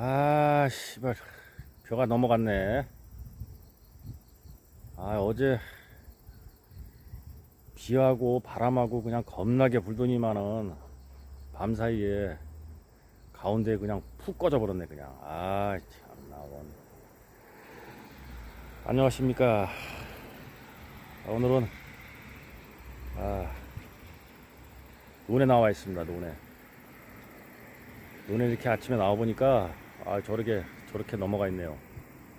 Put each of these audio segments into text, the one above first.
아, 씨발. 벼가 넘어갔네. 아, 어제 비하고 바람하고 그냥 겁나게 불더니만은 밤 사이에 가운데 그냥 푹 꺼져 버렸네, 그냥. 아, 참나, 원. 안녕하십니까. 아, 오늘은, 아, 논에 나와 있습니다, 논에. 논에 이렇게 아침에 나와 보니까 아 저렇게 저렇게 넘어가 있네요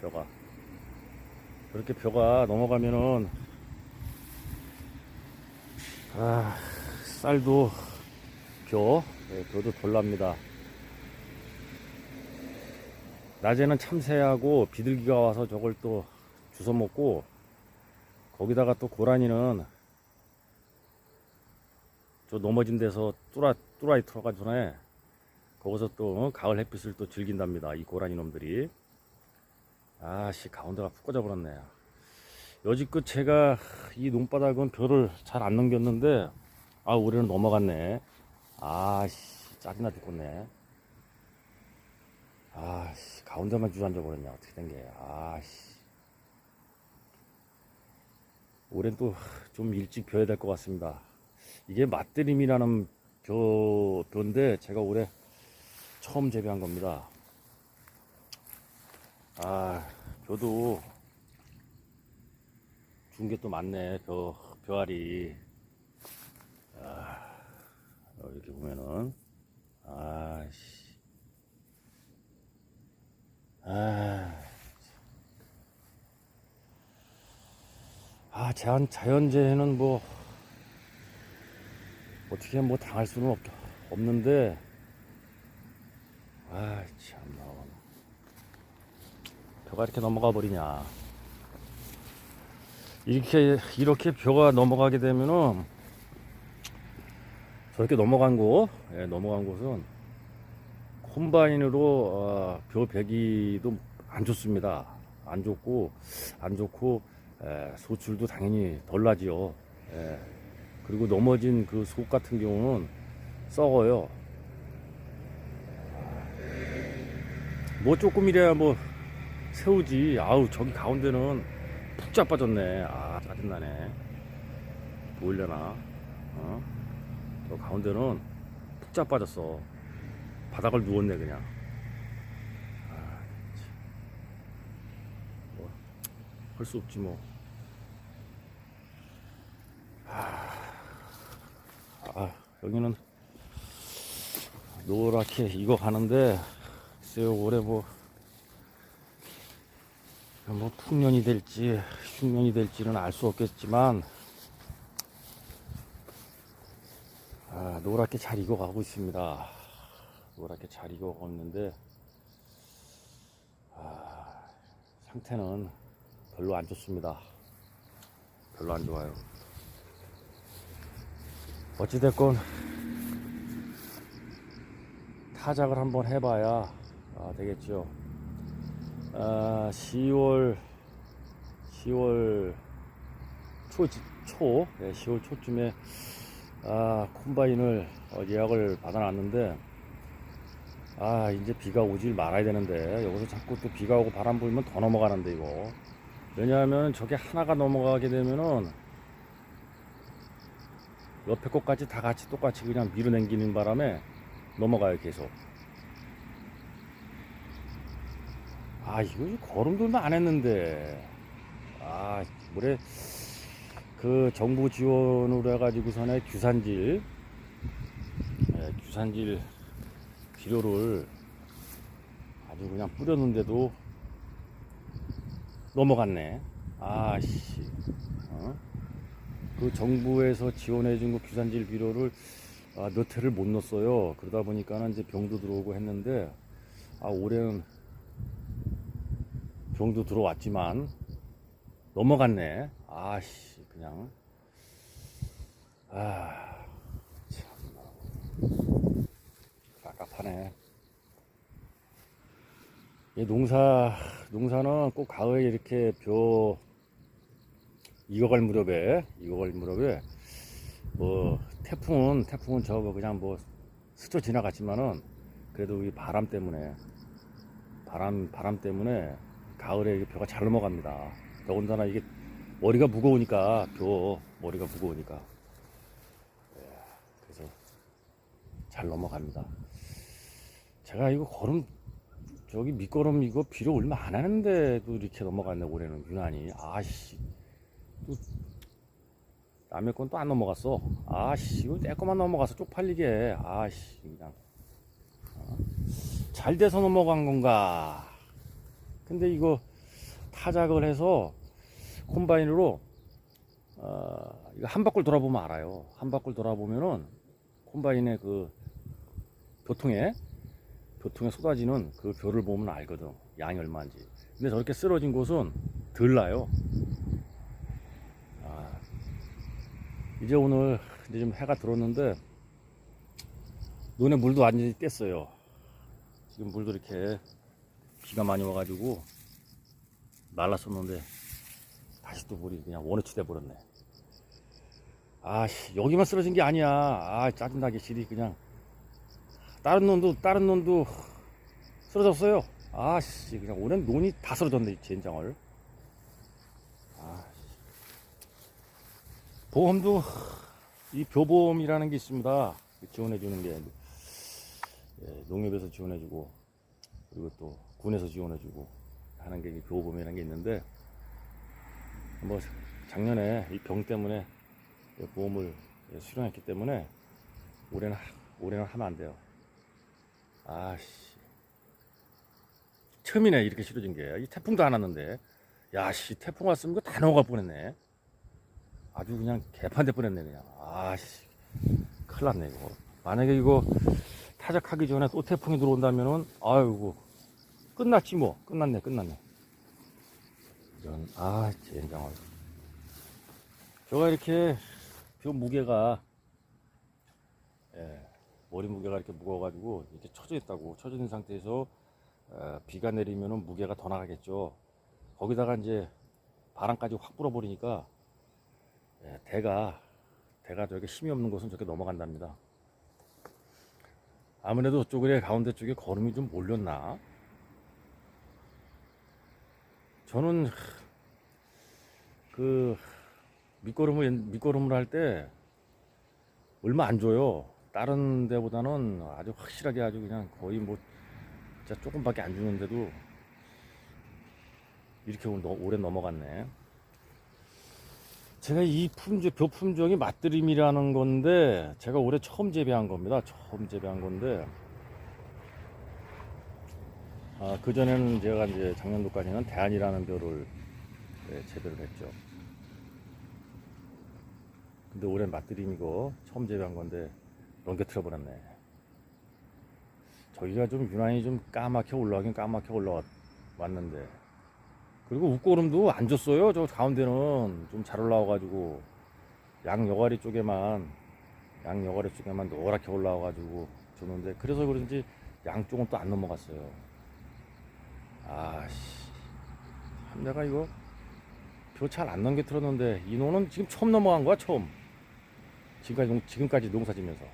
벼가. 저렇게 벼가 넘어가면은 아 쌀도 벼 예, 벼도 덜 납니다. 낮에는 참새하고 비둘기가 와서 저걸 또 주워 먹고 거기다가 또 고라니는 저 넘어진 데서 뚜라 뚜라이 털어가지고 거기서 또 어, 가을 햇빛을 또 즐긴답니다. 이 고라니 놈들이. 아씨 가운데가 푹 꺼져 버렸네. 여지껏 제가 이 논바닥은 벼를 잘안 넘겼는데 아 올해는 넘어갔네. 아씨 짜증나 죽겠네. 아씨 가운데만 주저앉아 버렸냐 어떻게 된 게. 아씨 올해는 또 좀 일찍 벼야 될 것 같습니다. 이게 맛들임이라는 벼, 벼인데 제가 올해 처음 재배한 겁니다. 아, 벼도 준 게 또 많네. 벼, 벼알이. 아, 이렇게 보면은. 아씨. 아. 아, 자연, 자연재해는 뭐, 어떻게 뭐 당할 수는 없, 없는데, 아, 참나. 벼가 이렇게 넘어가 버리냐. 이렇게, 이렇게 벼가 넘어가게 되면은, 저렇게 넘어간 곳, 예, 넘어간 곳은, 콤바인으로, 어, 벼 배기도 안 좋습니다. 안 좋고, 안 좋고, 에, 소출도 당연히 덜 나지요. 예. 그리고 넘어진 그 속 같은 경우는 썩어요. 뭐 조금이래야 뭐 세우지. 아우 저기 가운데는 푹 자빠졌네. 아 짜증나네. 보이려나? 어? 저 가운데는 푹 자빠졌어. 바닥을 누웠네 그냥. 아, 뭐, 할 수 없지 뭐. 아, 여기는 노랗게 이거 가는데 글쎄요 올해 뭐, 뭐 풍년이 될지 흉년이 될지는 알 수 없겠지만 아, 노랗게 잘 익어가고 있습니다. 노랗게 잘 익어가고 있는데 아, 상태는 별로 안 좋습니다. 별로 안 좋아요. 어찌됐건 타작을 한번 해봐야 아, 되겠죠. 아, 10월 10월 초, 초? 예, 10월 초쯤에 아, 콤바인을 어, 예약을 받아놨는데 아 이제 비가 오질 말아야 되는데 여기서 자꾸 또 비가 오고 바람 불면 더 넘어가는데 이거. 왜냐하면 저게 하나가 넘어가게 되면은 옆에 것까지 다 같이 똑같이 그냥 밀어당기는 바람에 넘어가요 계속 아 이거 걸음돌만 안 했는데 아 올해 그 정부 지원으로 해가지고선에 규산질 예, 규산질 비료를 아주 그냥 뿌렸는데도 넘어갔네 아씨 어? 그 정부에서 지원해준 그 규산질 비료를 아, 몇 해를 못 넣었어요. 그러다 보니까는 이제 병도 들어오고 했는데 아 올해는 병도 들어왔지만 넘어갔네. 아씨 그냥 아 참. 깝깝하네. 이 농사 농사는 꼭 가을에 이렇게 벼 익어갈 무렵에 익어갈 무렵에 뭐 태풍은 태풍은 저거 그냥 뭐 스쳐 지나갔지만은 그래도 이 바람 때문에 바람 바람 때문에 가을에 이게 벼가 잘 넘어갑니다. 더군다나 이게 머리가 무거우니까 벼 머리가 무거우니까. 예, 그래서 잘 넘어갑니다. 제가 이거 걸음 저기 밑걸음 이거 비료 얼마 안 하는데도 이렇게 넘어갔네 올해는. 유난히. 아씨. 또 남의 건 또 안 넘어갔어. 아씨 이거 내 거만 넘어가서 쪽팔리게. 아씨 그냥. 어? 잘 돼서 넘어간 건가 근데 이거 타작을 해서 콤바인으로 어, 이거 한 바퀴 돌아보면 알아요 한 바퀴 돌아보면은 콤바인의 그 교통에 교통에 쏟아지는 그 벼를 보면 알거든. 양이 얼마인지. 근데 저렇게 쓰러진 곳은 덜 나요. 아, 이제 오늘 이제 좀 해가 들었는데 논에 물도 완전히 뗐어요. 지금 물도 이렇게 비가 많이 와가지고 말랐었는데 다시 또 물이 그냥 원위치 돼 버렸네. 아씨 여기만 쓰러진 게 아니야. 아 짜증나게 실이 그냥 다른 놈도 다른 놈도 쓰러졌어요. 아씨 그냥 오랜 논이 다 쓰러졌네 이 젠장을. 아, 보험도 이 벼보험이라는 게 있습니다. 지원해 주는 게 예, 농협에서 지원해 주고 그리고 또 군에서 지원해 주고 하는 게이 벼보험이라는 게 있는데 뭐 작년에 이 병 때문에 보험을 수령했기 때문에 올해는 하- 올해는 하면 안 돼요. 아씨. 처음이네 이렇게 싫어진 게. 이 태풍도 안 왔는데. 야씨 태풍 왔으면 다 넘어갈 뻔했네. 아주 그냥 개판 될 뻔했네 그냥. 아씨. 큰일 났네 이거. 만약에 이거 타작하기 전에 또 태풍이 들어온다면은 아이고 끝났지 뭐 끝났네 끝났네 이런 아 젠장을 저가 이렇게 벼 무게가 예, 머리 무게가 이렇게 무거워가지고 이렇게 처져 있다고 처져 있는 상태에서 어, 비가 내리면은 무게가 더 나가겠죠. 거기다가 이제 바람까지 확 불어버리니까 예, 대가 대가 저렇게 힘이 없는 곳은 저렇게 넘어간답니다. 아무래도 저쪽에 가운데 쪽에 걸음이 좀 몰렸나? 저는 그 밑거름을 옛- 밑거름을 할 때 얼마 안 줘요. 다른 데보다는 아주 확실하게 아주 그냥 거의 뭐 진짜 조금밖에 안 주는데도 이렇게 오- 오래 넘어갔네. 제가 이 품종, 벼 품종이 맛드림이라는 건데 제가 올해 처음 재배한 겁니다. 처음 재배한 건데 아, 그 전에는 제가 이제 작년도까지는 대안이라는 벼를 예, 재배를 했죠. 근데 올해 맛드림이고 처음 재배한 건데 넘겨뜨려 버렸네. 저기가 좀 유난히 좀 까맣게 올라가긴 까맣게 올라왔는데 그리고 웃고름도 안 줬어요. 저 가운데는 좀 잘 올라와가지고 양 여가리 쪽에만 양 여가리 쪽에만 노랗게 올라와가지고 줬는데 그래서 그런지 양쪽은 또 안 넘어갔어요. 아씨 참 내가 이거 표잘안 넘겨뜨렸는데 이 노는 지금 처음 넘어간 거야 처음. 지금까지 농, 지금까지 농사 지면서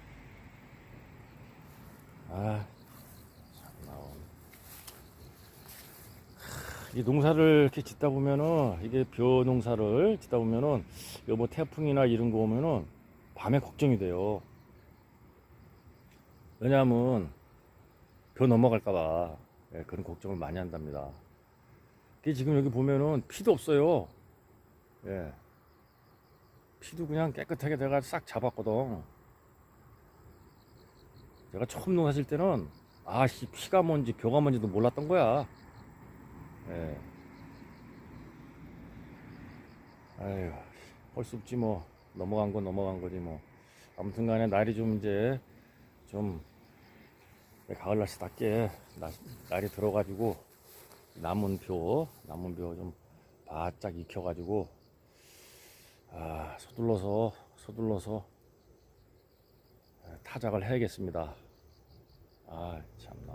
아 참나 이 농사를 이렇게 짓다 보면은 이게 벼 농사를 짓다 보면은 이거 뭐 태풍이나 이런 거 오면은 밤에 걱정이 돼요. 왜냐하면 벼 넘어갈까봐 예, 그런 걱정을 많이 한답니다. 이게 지금 여기 보면은 피도 없어요. 예. 피도 그냥 깨끗하게 내가 싹 잡았거든. 제가 처음 농사 질 때는 아씨 피가 뭔지 벼가 뭔지도 몰랐던 거야. 예. 아유, 헐수 없지 뭐 넘어간 건 넘어간 거지 뭐. 아무튼간에 날이 좀 이제 좀 가을 날씨답게 날, 날이 들어가지고 남은 벼, 남은 벼 좀 바짝 익혀가지고 아, 서둘러서 서둘러서 타작을 해야겠습니다. 아, 참나.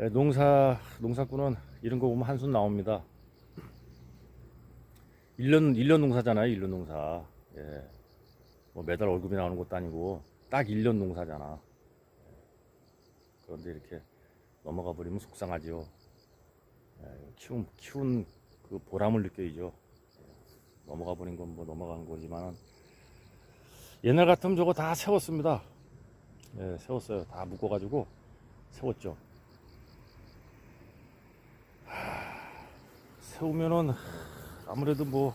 예, 농사 농사꾼은 이런 거 보면 한숨 나옵니다. 1년 1년 농사잖아요. 1년 농사. 예. 뭐 매달 월급이 나오는 것도 아니고 딱 1년 농사잖아. 그런데 이렇게 넘어가 버리면 속상하지요. 예, 키운 키운 그 보람을 느껴야죠. 예, 넘어가 버린 건 뭐 넘어간 거지만 옛날 같으면 저거 다 세웠습니다. 예, 세웠어요. 다 묶어가지고 세웠죠. 하, 세우면은 아무래도 뭐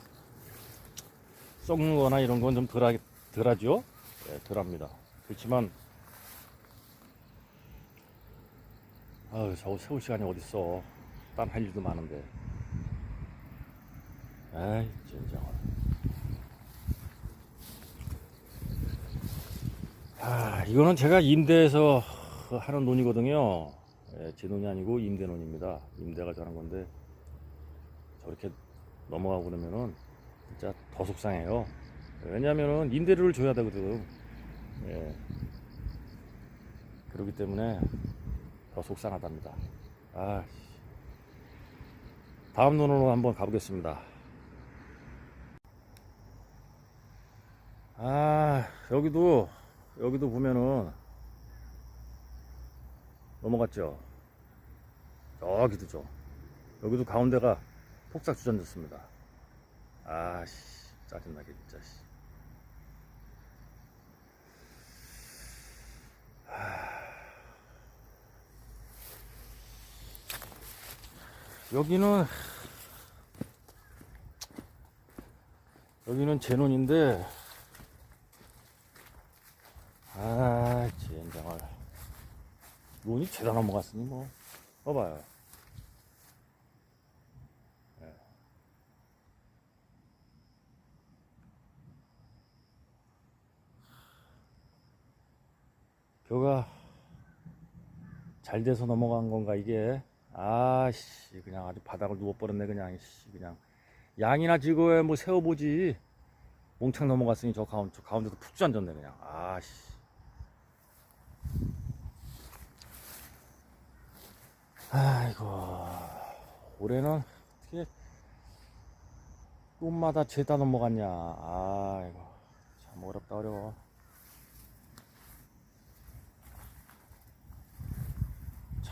썩는 거나 이런 건 좀 덜하, 덜하죠? 예, 덜합니다. 그렇지만, 아유, 저거 세울 시간이 어딨어. 딴 할 일도 많은데. 아이, 진짜. 아, 이거는 제가 임대해서 하는 논이거든요. 예, 제 논이 아니고 임대 논입니다. 임대가 저는 건데, 저렇게 넘어가고 그러면은 진짜 더 속상해요. 왜냐면은 임대료를 줘야 되거든. 예. 그렇기 때문에 더 속상하답니다. 아, 씨. 다음 논으로 한번 가보겠습니다. 아, 여기도, 여기도 보면은 넘어갔죠? 저기도 좀. 여기도 가운데가 폭삭 주전졌습니다. 아씨 짜증나게 진짜 씨. 하... 여기는 여기는 제논인데 아 젠장을. 논이 죄다 넘어갔으니 뭐 봐봐요. 벼가 잘 돼서 넘어간 건가 이게 아씨 그냥 아주 바닥을 누워버렸네 그냥. 씨 그냥. 양이나 지고에 뭐 세워보지. 몽창 넘어갔으니 저 가운데 저 가운데도 푹 주앉았네 그냥. 아씨. 아이고. 올해는 어떻게 꽃마다 죄다 넘어갔냐. 아이고 참 어렵다 어려워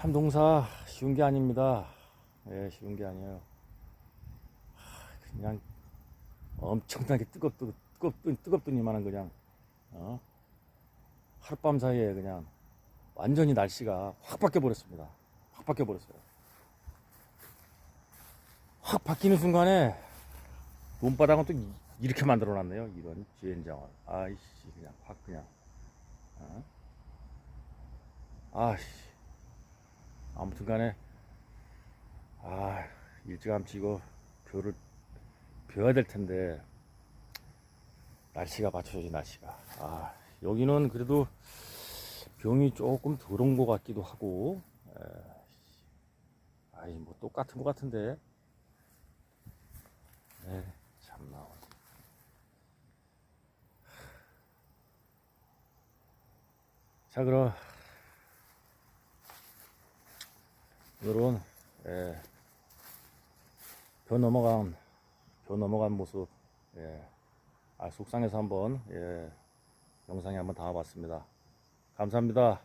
참 농사 쉬운 게 아닙니다. 예, 쉬운 게 아니에요. 하, 그냥 엄청나게 뜨겁, 뜨겁, 뜨겁, 뜨겁더니만은 그냥, 어? 하룻밤 사이에 그냥 완전히 날씨가 확 바뀌어버렸습니다. 확 바뀌어버렸어요. 확 바뀌는 순간에 논바닥은 또 이- 이렇게 만들어 놨네요. 이런 지엔장을. 아이씨, 그냥 확 그냥. 어? 아이씨. 아무튼 간에 아 일찌감치 이거 벼를 벼야 될 텐데 날씨가 받쳐줘야지 날씨가. 아 여기는 그래도 병이 조금 덜온것 같기도 하고 에, 아이 뭐 똑같은 것 같은데. 네 참나 자 그럼 요런 예, 벼 넘어간 벼 넘어간 모습 예, 아 속상해서 한번 예, 영상에 한번 담아봤습니다. 감사합니다.